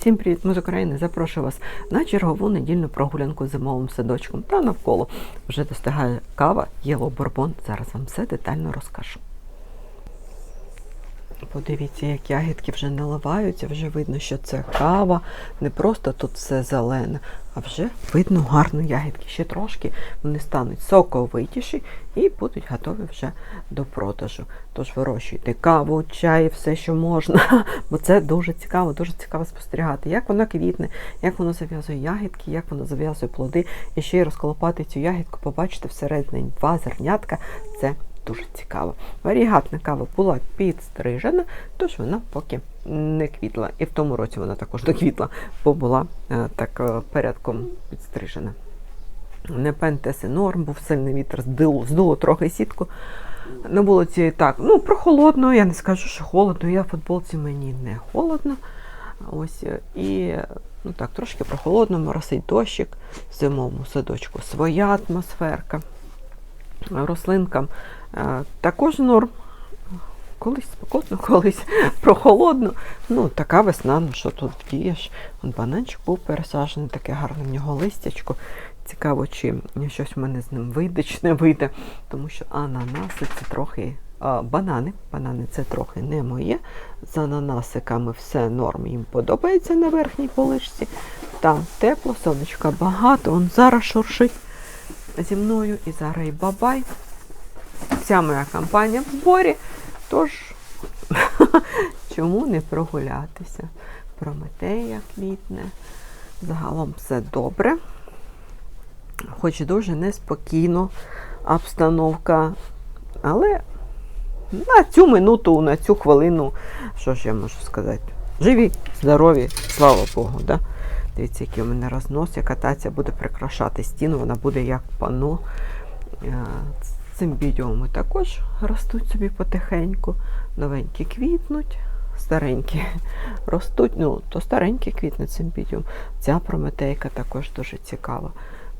Всім привіт, ми з України. Запрошую вас на чергову недільну прогулянку зимовим садочком та навколо. Вже достигає кава, єло бурбон. Зараз вам все детально розкажу. Подивіться, як ягідки вже наливаються, вже видно, що це кава. Не просто тут все зелене, а вже видно гарно ягідки. Ще трошки вони стануть соковитіші і будуть готові вже до продажу. Тож вирощуйте каву, чай, все, що можна. Бо це дуже цікаво, дуже цікаво спостерігати, як вона квітне, як воно зав'язує ягідки, як воно зав'язує плоди. І ще й розколопати цю ягідку, побачити всередині два зернятка. Це дуже цікаво. Варігатна кава була підстрижена, тож вона поки не квітла. І в тому році вона також не квітла, бо була е, так е, порядком підстрижена. Не пентеси норм, був сильний вітер, здуло, здуло трохи сітку. На вулиці так, ну прохолодно, я не скажу, що холодно. Я в футболці мені не холодно. Ось е, і ну так, трошки прохолодно, моросить дощик в зимовому садочку. Своя атмосферка. Рослинкам також норм. Колись спекотно, колись прохолодно. Ну, така весна, ну що тут вдієш. Вон бананчик був пересаджений, таке гарне в нього листячко. Цікаво, чи щось в мене з ним вийде, чи не вийде, тому що ананаси це трохи. А, банани. Банани це трохи не моє. З ананасиками все норм, їм подобається на верхній поличці. Там тепло, сонечка багато, он зараз шуршить зі мною і зараз і бабай. Вся моя компанія в зборі. Тож, чому не прогулятися? Прометея квітне. Загалом все добре. Хоч дуже неспокійно обстановка. Але на цю минуту, на цю хвилину, що ж я можу сказати? Живі, здорові, слава Богу. Да? Дивіться, який у мене рознос, яка таця буде прикрашати стіну, вона буде як пано. Цимбідіуми також ростуть собі потихеньку. Новенькі квітнуть, старенькі ростуть, ну, то старенькі квітне цимбідіум. Ця прометейка також дуже цікава.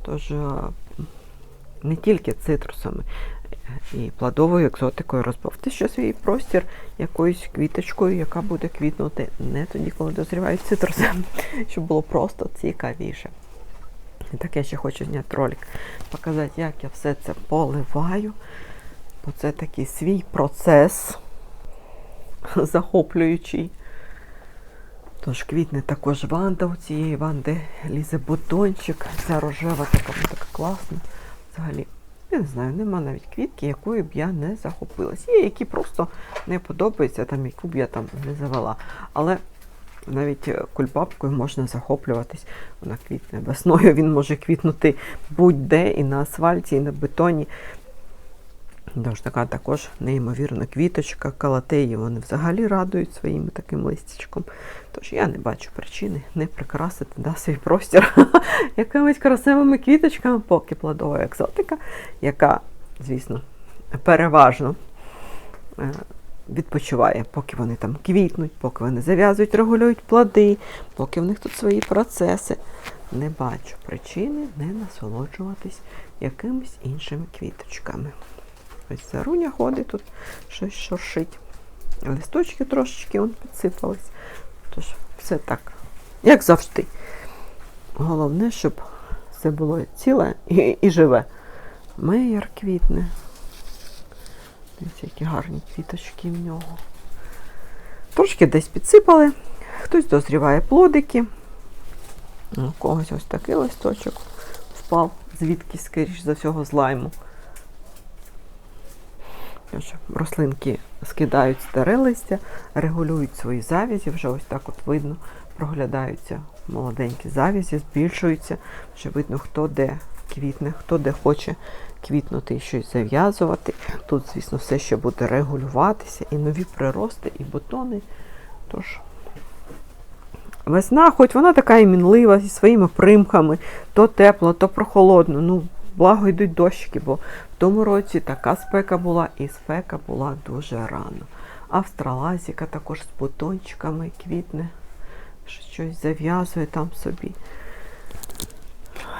Тож не тільки цитрусами і плодовою екзотикою розбавте ще свій простір якоюсь квіточкою, яка буде квітнути не тоді, коли дозрівають цитруси, щоб було просто цікавіше. І так я ще хочу зняти ролик, показати, як я все це поливаю. Бо це такий свій процес захоплюючий. Тож квітне також ванда у цієї ванди лізе бутончик. Ця рожева така, така класна. Взагалі, я не знаю, нема навіть квітки, якою б я не захопилась. Є, які просто не подобаються, там яку б я там не завела. Але навіть кульбабкою можна захоплюватись. Вона квітне весною, він може квітнути будь-де, і на асфальті, і на бетоні. Тож така також неймовірна квіточка, калатеї вони взагалі радують своїм таким листячком. Тож я не бачу причини не прикрасити да, свій простір якимись красивими квіточками, поки плодова екзотика, яка, звісно, переважно е, відпочиває, поки вони там квітнуть, поки вони зав'язують, регулюють плоди, поки в них тут свої процеси. Не бачу причини не насолоджуватись якимись іншими квіточками. Ось заруня ходить, тут щось шуршить. Листочки трошечки он підсипались. Тож все так, як завжди. Головне, щоб все було ціле і, і живе. Меєр квітне. Дивіться, які гарні квіточки в нього. Трошки десь підсипали, хтось дозріває плодики. У когось ось такий листочок впав, звідки, скоріш за всього, з лайму. Рослинки скидають старе листя, регулюють свої завязі, вже ось так от видно, проглядаються молоденькі завязі, збільшуються, вже видно, хто де квітне, хто де хоче квітнути і щось зав'язувати. Тут, звісно, все ще буде регулюватися, і нові прирости, і бутони. Тож, весна, хоч вона така і мінлива, зі своїми примхами, то тепло, то прохолодно. ну, Благо йдуть дощики, бо в тому році така спека була, і спека була дуже рано. Австралазіка також з бутончиками квітне, щось зав'язує там собі.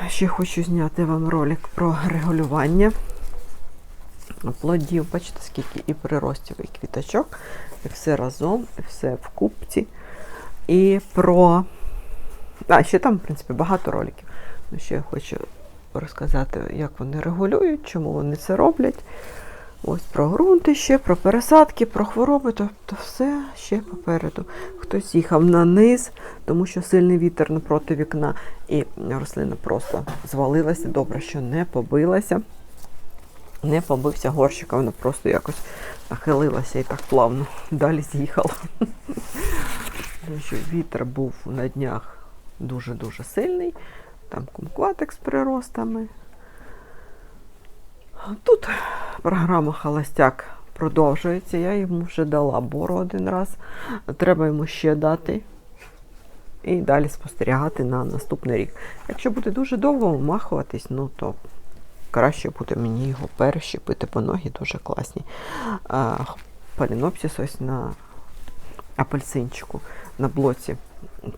Ще хочу зняти вам ролик про регулювання плодів. Бачите, скільки і приростів, і квіточок, і все разом, і все в купці. І про А, ще там, в принципі, багато роликів. Ну, ще я хочу розказати, як вони регулюють, чому вони це роблять. Ось про ґрунти ще, про пересадки, про хвороби, тобто все ще попереду. Хтось їхав на низ, тому що сильний вітер напроти вікна, і рослина просто звалилася. Добре, що не побилася. Не побився горщика, вона просто якось нахилилася і так плавно далі з'їхала. Вітер був на днях дуже-дуже сильний. Там кумкватик з приростами. Тут програма Холостяк продовжується. Я йому вже дала бору один раз. Треба йому ще дати. І далі спостерігати на наступний рік. Якщо буде дуже довго вмахуватись, ну то краще буде мені його перещепити, бо ноги дуже класні. А, Палінопсис ось на апельсинчику на блоці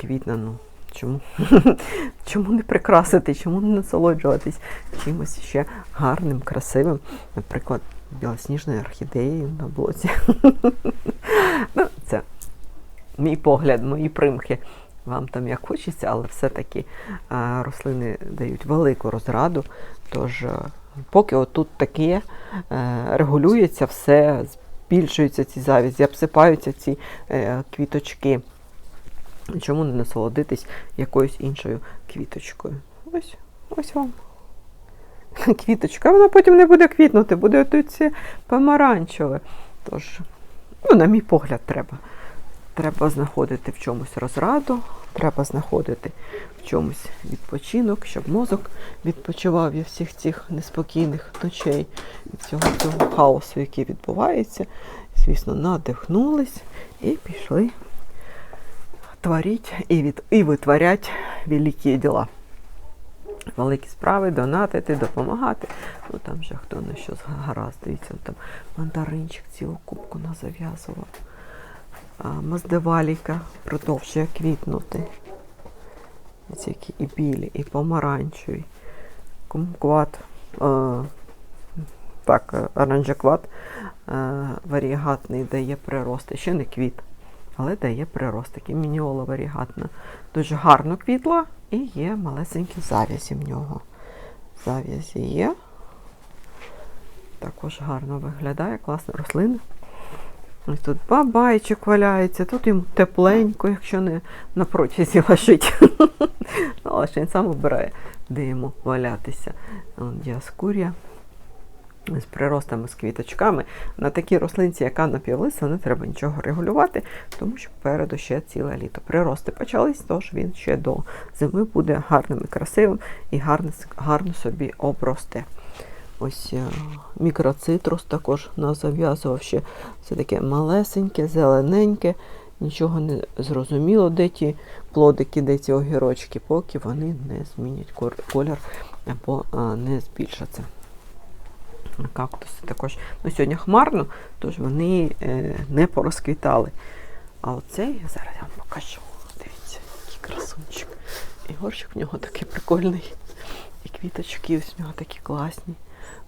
квітне. Ну, чому? чому не прикрасити, чому не насолоджуватись чимось ще гарним, красивим, наприклад, білосніжною орхідеєю на блоці. ну, це мій погляд, мої примхи. Вам там як хочеться, але все-таки рослини дають велику розраду. Тож, е, поки отут таке е, регулюється, все збільшуються ці завязі, обсипаються ці е, квіточки. Чому не насолодитись якоюсь іншою квіточкою? Ось, ось вам. Квіточка, вона потім не буде квітнути, буде тут ці помаранчеве. Тож, ну, на мій погляд, треба. Треба знаходити в чомусь розраду, треба знаходити в чомусь відпочинок, щоб мозок відпочивав від всіх цих неспокійних ночей, від всього цього хаосу, який відбувається. Звісно, надихнулись і пішли творити і, від, і витворять великі діла. Великі справи, донатити, допомагати. Ну там вже хто на що гаразд, дивіться, там мандаринчик цілу кубку назав'язував. Маздеваліка продовжує квітнути. Ось які і білі, і помаранчеві. Кумкват, е, так, оранжекват е, варігатний дає прирости. Ще не квіт, але дає приростики. Мініола варігатна. Дуже гарно квітла і є малесенькі завязі в нього. Завязі є. Також гарно виглядає, класна рослина. Ось тут бабайчик валяється, тут йому тепленько, якщо не на протязі лежить. ну, але ж він сам обирає, де йому валятися. Діаскурія з приростами, з квіточками. На такій рослинці, яка напівлиса, не треба нічого регулювати, тому що попереду ще ціле літо. Прирости почались, тож він ще до зими буде гарним і красивим і гарно, гарно собі обросте. Ось е, мікроцитрус також нас зав'язував ще. Це таке малесеньке, зелененьке, нічого не зрозуміло, де ті плодики, де ці огірочки, поки вони не змінять колір або не збільшаться. Кактуси також. Ну, сьогодні хмарно, тож вони е, не порозквітали. А оцей, я зараз вам покажу. Дивіться, який красунчик. І горщик в нього такий прикольний. І квіточки ось в нього такі класні.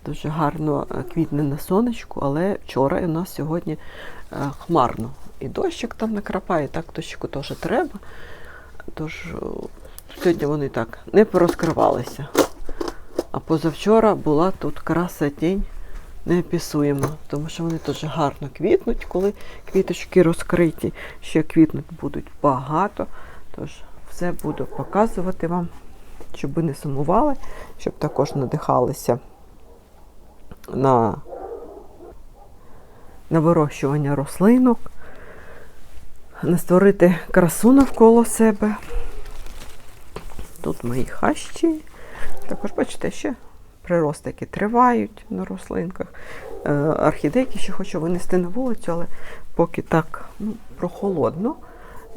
Дуже гарно е, квітне на сонечку, але вчора і у нас сьогодні е, хмарно. І дощик там накрапає, так дощику теж треба. Тож е, сьогодні вони так не порозкривалися. А позавчора була тут красотень неописуєма, тому що вони дуже гарно квітнуть, коли квіточки розкриті. Ще квітнуть будуть багато. Тож все буду показувати вам, щоб ви не сумували, щоб також надихалися на, на вирощування рослинок, не створити красу навколо себе. Тут мої хащі. Також, бачите, ще приростики тривають на рослинках. Е, орхідейки ще хочу винести на вулицю, але поки так ну, прохолодно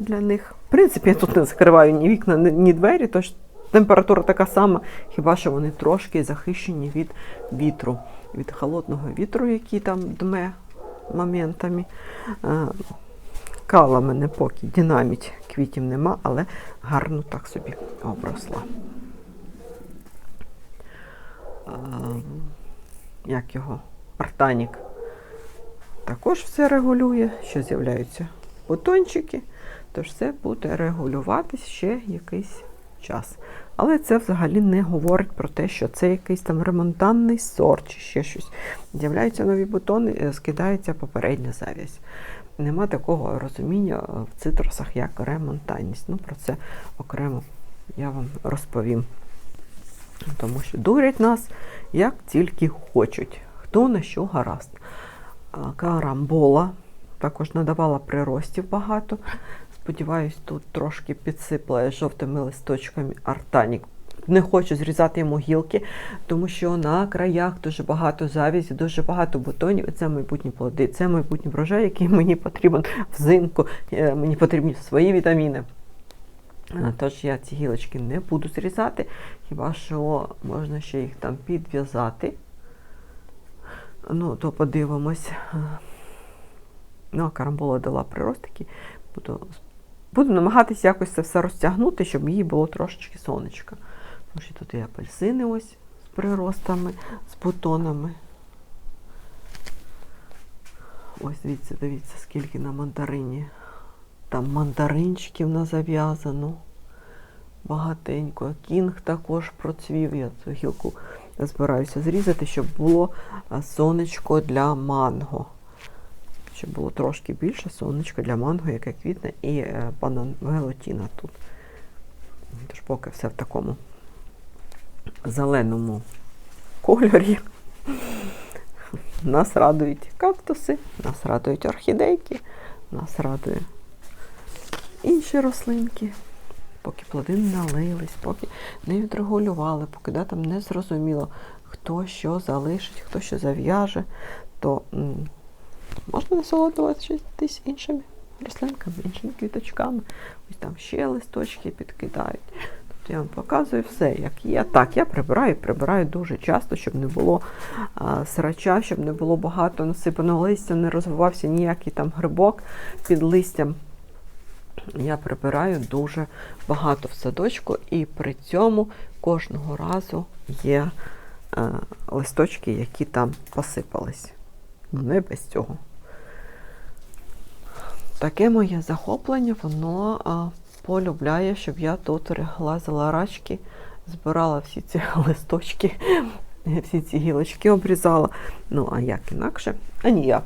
для них. В принципі, я тут не закриваю ні вікна, ні двері, тож температура така сама, хіба що вони трошки захищені від вітру, від холодного вітру, який там дме моментами. Е, Кала мене поки динаміть, квітів нема, але гарно так собі обросла. Як його? Артанік. Також все регулює, що з'являються бутончики, тож все буде регулюватись ще якийсь час. Але це взагалі не говорить про те, що це якийсь там ремонтанний сорт чи ще щось. З'являються нові бутони, е, скидається попередня завість. Нема такого розуміння в цитрусах, як ремонтанність. Ну, про це окремо я вам розповім. Тому що дурять нас як тільки хочуть. Хто на що гаразд. Карамбола також надавала приростів багато. Сподіваюсь, тут трошки підсипла жовтими листочками артанік. Не хочу зрізати йому гілки, тому що на краях дуже багато завізі, дуже багато бутонів. Це майбутні плоди, це майбутній врожай, який мені потрібен взимку. Е, Мені потрібні свої вітаміни. Е, Тож я ці гілочки не буду зрізати, хіба що можна ще їх там підв'язати. Ну, то подивимось. Е, Ну, а карамбола дала прирост такий. Буду, буду намагатися якось це все розтягнути, щоб їй було трошечки сонечка. Тому що тут і апельсини ось з приростами, з бутонами. Ось дивіться, дивіться, скільки на мандарині. Там мандаринчиків на зав'язано. Багатенько. Кінг також процвів. Я цю гілку збираюся зрізати, щоб було сонечко для манго. Щоб було трошки більше сонечко для манго, яке квітне, і е, банан велотіна тут. Тож поки все в такому зеленому кольорі. Нас радують кактуси, нас радують орхідейки, нас радує інші рослинки. Поки плоди не налились, поки не відрегулювали, поки да, там не зрозуміло, хто що залишить, хто що зав'яже, то можна насолоджуватись іншими рослинками, іншими квіточками. Ось там ще листочки підкидають. Тут я вам показую все, як є. Так, я прибираю, прибираю дуже часто, щоб не було а, срача, щоб не було багато насипаного листя, не розвивався ніякий там грибок під листям. Я прибираю дуже багато в садочку, і при цьому кожного разу є е, листочки, які там посипались. Не без цього. Таке моє захоплення, воно а, полюбляє, щоб я тут глазила рачки, збирала всі ці листочки, всі ці гілочки обрізала. Ну, а як інакше? А ніяк.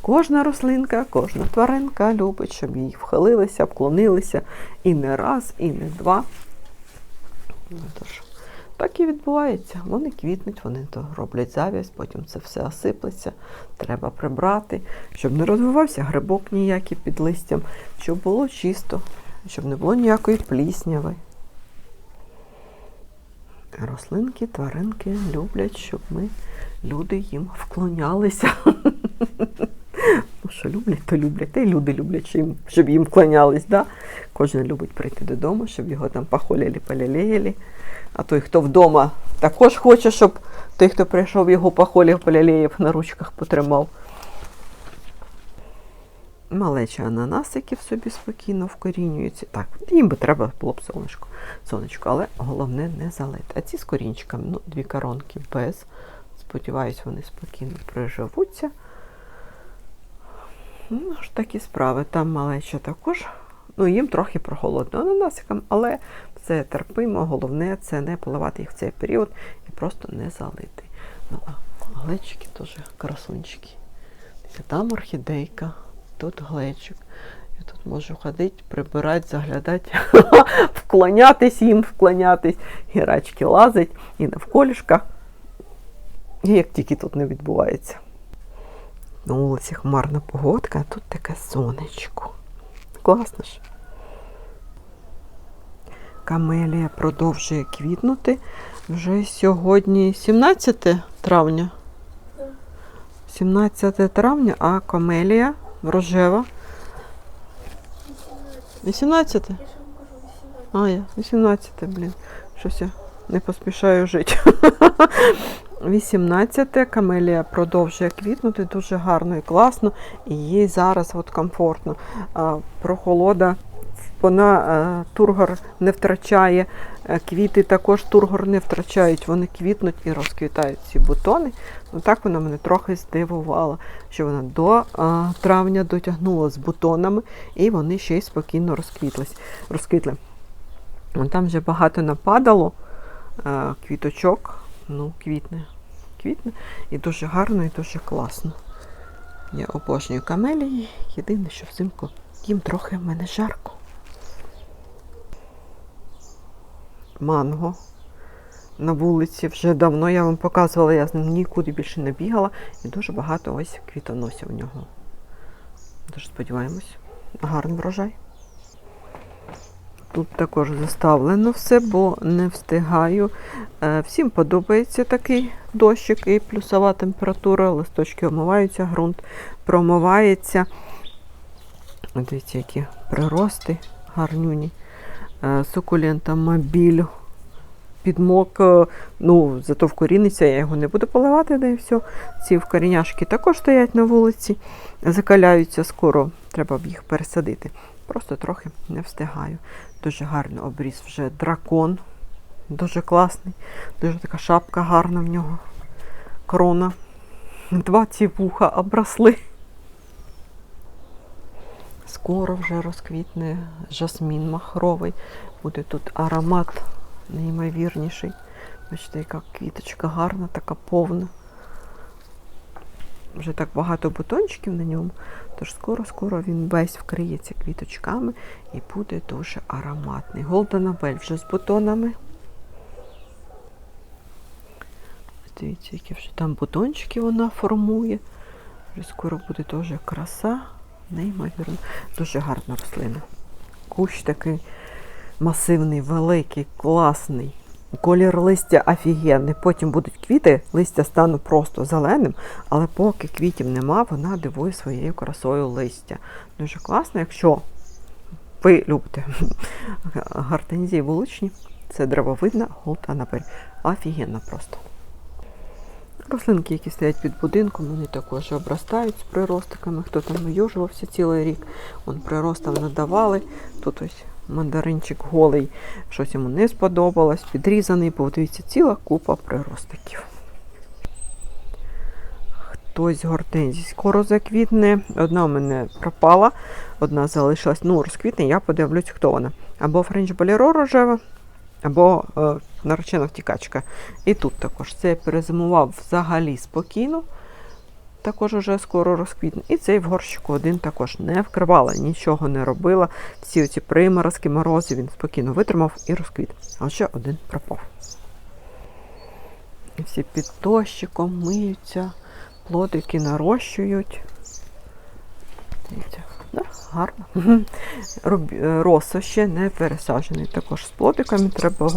Кожна рослинка, кожна тваринка любить, щоб їй вхилилися, вклонилися і не раз, і не два. Ну, Тож, так і відбувається. Вони квітнуть, вони то роблять зав'язь, потім це все осиплеться, треба прибрати, щоб не розвивався грибок ніякий під листям, щоб було чисто, щоб не було ніякої плісняви. Рослинки, тваринки люблять, щоб ми, люди, їм вклонялися. Ну, що люблять, то люблять. Та й люди люблять, щоб їм, вклонялись. Кожен любить прийти додому, щоб його там похоляли, полялеяли. А той, хто вдома, також хоче, щоб той, хто прийшов, його похолів, полялеїв, на ручках потримав. Малечі ананасики в собі спокійно вкорінюються. Так, їм би треба було б сонечко, сонечко, але головне не залити. А ці з корінчиками, ну, дві коронки без. Сподіваюсь, вони спокійно приживуться. Ну, ж такі справи. Там малеча також. Ну, їм трохи прохолодно ананасикам, але це терпимо. Головне це не поливати їх в цей період і просто не залити. Ну, а глечики теж красунчики. Там орхідейка, тут глечик. Я тут можу ходити, прибирати, заглядати, вклонятись їм, вклонятись. Гірачки лазить і навколішка. І як тільки тут не відбувається. На вулиці хмарна погодка, а тут таке сонечко. Класно ж. Камелія продовжує квітнути. Вже сьогодні 17 травня. 17 травня, а камелія рожева. 18? А, я 18, блін. Щось я не поспішаю жити. 18 камелія продовжує квітнути дуже гарно і класно, і їй зараз от комфортно. А, прохолода, вона тургор не втрачає, е, квіти також тургор не втрачають, вони квітнуть і розквітають ці бутони. Ну так вона мене трохи здивувала, що вона до а, травня дотягнула з бутонами, і вони ще й спокійно розквітлись, розквітли. Там вже багато нападало е, квіточок. Ну, квітне. Квітне. І дуже гарно, і дуже класно. Я обожнюю камелії. Єдине, що взимку їм трохи в мене жарко. Манго на вулиці вже давно я вам показувала, я з ним нікуди більше не бігала. І дуже багато ось квітоносів у нього. Дуже сподіваємось. Гарний врожай. Тут також заставлено все, бо не встигаю. Е, Всім подобається такий дощик і плюсова температура, листочки омиваються, ґрунт промивається. Дивіться, які прирости гарнюні. Е, Сукулента мобіль підмок, е, ну, зато вкоріниться, я його не буду поливати, де і все. Ці вкоріняшки також стоять на вулиці, закаляються скоро, треба б їх пересадити. Просто трохи не встигаю. Дуже гарно обріз вже дракон. Дуже класний. Дуже така шапка гарна в нього. Крона. Два ці вуха обросли. Скоро вже розквітне жасмін махровий. Буде тут аромат неймовірніший. Бачите, яка квіточка гарна, така повна. Вже так багато бутончиків на ньому, тож скоро-скоро він весь вкриється квіточками і буде дуже ароматний. Голденабель вже з бутонами. Дивіться, які вже там бутончики вона формує. Вже скоро буде теж краса, неймовірно. Дуже гарна рослина. Кущ такий масивний, великий, класний. Колір листя офігенний. Потім будуть квіти, листя стане просто зеленим, але поки квітів нема, вона дивує своєю красою листя. Дуже класно, якщо ви любите гортензії вуличні, це древовидна голд анапель. Офігенно просто. Рослинки, які стоять під будинком, вони також обростають з приростиками. Хто там вийожувався цілий рік, он приростам надавали. Тут ось мандаринчик голий, щось йому не сподобалось, підрізаний, бо дивіться, ціла купа приростиків. Хтось гортензій скоро заквітне. Одна у мене пропала, одна залишилась. Ну, розквітне, я подивлюсь, хто вона. Або френч болеро рожева, або е, наречена втікачка. І тут також це перезимував взагалі спокійно. Також уже скоро розквітне. І цей в горщику один також не вкривала, нічого не робила. Всі оці приморозки, морози він спокійно витримав і розквіт. А ще один пропав. І всі під дощиком миються, плодики нарощують. Дивіться, гарно. Е, Росо ще не пересаджений. Також з плодиками треба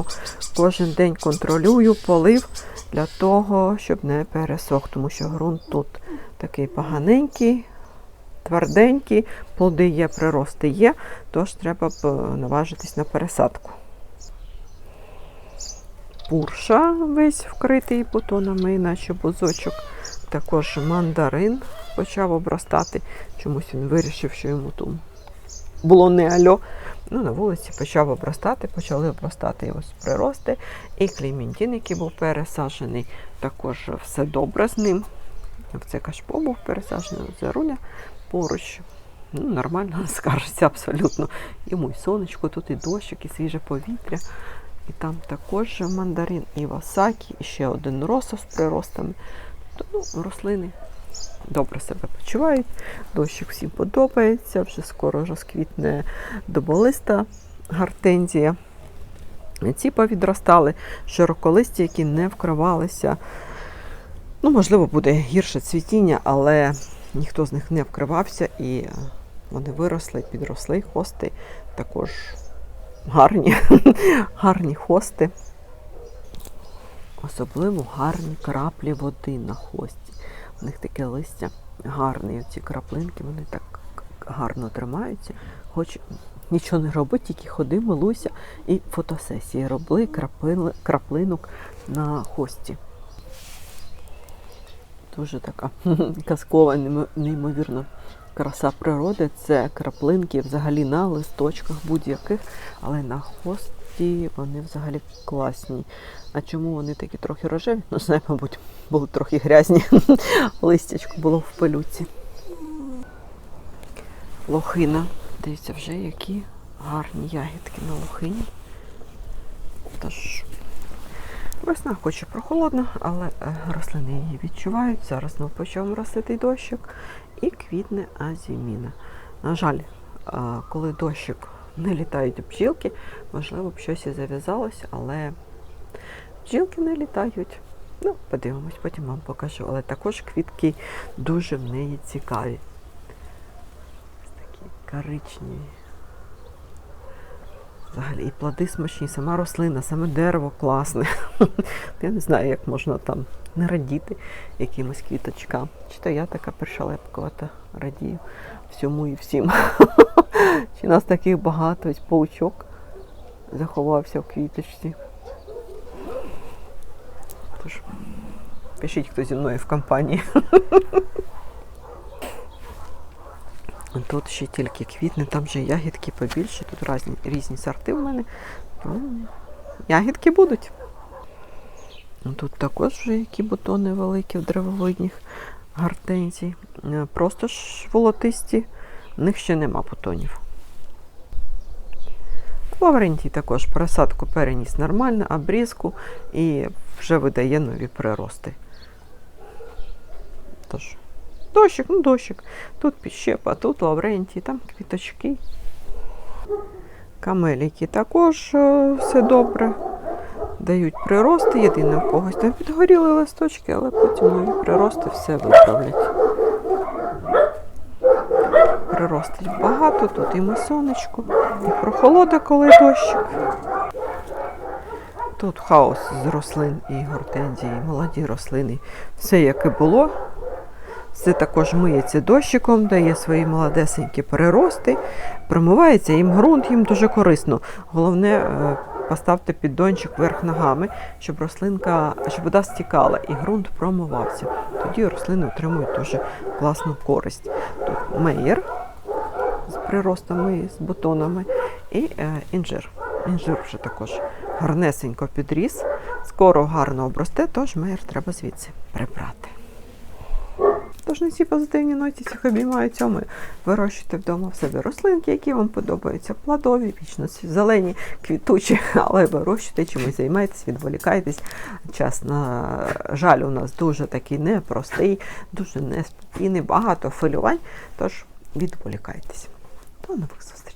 кожен день контролюю, полив для того, щоб не пересох, тому що ґрунт тут такий поганенький, тверденький, плоди є, прирости є, тож треба е, наважитись на пересадку. Пурша весь вкритий бутонами, наче бузочок. Також мандарин почав обростати. Чомусь він вирішив, що йому тут було не альо. Ну, на вулиці почав обростати, почали обростати ось прирости. І клейментін, який був пересаджений, також все добре з ним. Це кашпо був пересаджений, заруля поруч. Ну, нормально скажеться абсолютно. Йому і сонечко, тут і дощик, і свіже повітря. І там також мандарин і васакі, і ще один росо з приростами. Ну, рослини добре себе почувають, дощик всім подобається, вже скоро розквітне доболиста гортензія. Ці повідростали широколисті, які не вкривалися. Ну, можливо, буде гірше цвітіння, але ніхто з них не вкривався і вони виросли, підросли хости, також гарні, гарні хости. Особливо гарні краплі води на хості. У них таке листя гарне, ці краплинки, вони так гарно тримаються. Хоч нічого не робить, тільки ходи, милуйся і фотосесії роби крапили, краплинок на хості. Дуже така казкова, неймо- неймовірна краса природи. Це краплинки взагалі на листочках будь-яких, але на хості вони взагалі класні. А чому вони такі трохи рожеві? Ну, знаю, мабуть, були трохи грязні. Листячко було в пилюці. Лохина. Дивіться, вже які гарні ягідки на лохині. Тож весна хоч і прохолодна, але е, рослини її відчувають. Зараз знову почав ростити дощик і квітне азіміна. На жаль, е, коли дощик не літають бджілки, можливо б щось і зав'язалось, але бджілки не літають. Ну, подивимось, потім вам покажу. Але також квітки дуже в неї цікаві. Ось такі коричневі. Взагалі, і плоди смачні, сама рослина, саме дерево класне. Я не знаю, як можна там не радіти якимось квіточкам. Чи то я така пришелепкувата радію всьому і всім. Чи нас таких багато, ось паучок заховався в квіточці. Тож, пишіть, хто зі мною в компанії. Тут ще тільки квітне, там вже ягідки побільше, тут різні, різні сорти в мене. М, Ягідки будуть. Ну, Тут також вже які бутони великі в древовидніх гортензій. Е, Просто ж волотисті, в них ще нема бутонів. Лаврентій також просадку переніс нормально, обрізку і вже видає нові прирости. Тож, дощик, ну дощик. Тут підщепа, тут лаврентій, там квіточки. Камеліки також е, все добре. Дають прирости. Єдине у когось там підгоріли листочки, але потім нові прирости все виправлять. Приростить багато, тут і ми сонечко, і прохолода, коли дощик. Тут хаос з рослин і гортензії, молоді рослини. Все як і було. Все також миється дощиком, дає свої молодесенькі перерости, промивається їм ґрунт, їм дуже корисно. Головне, е, поставте піддончик вверх ногами, щоб рослинка, щоб вода стікала і ґрунт промивався. Тоді рослини отримують дуже класну користь. Тут меєр з приростами, з бутонами і е, інжир. Інжир вже також гарнесенько підріс, скоро гарно обросте, тож меєр треба звідси прибрати. Тож на цій позитивній ноті всіх обіймаю цьому. Вирощуйте вдома в себе рослинки, які вам подобаються, плодові, вічно зелені, квітучі, але вирощуйте, чимось займайтесь, відволікайтесь. Час, на жаль, у нас дуже такий непростий, дуже неспокійний, багато хвилювань. Тож відволікайтесь. До нових зустрічей.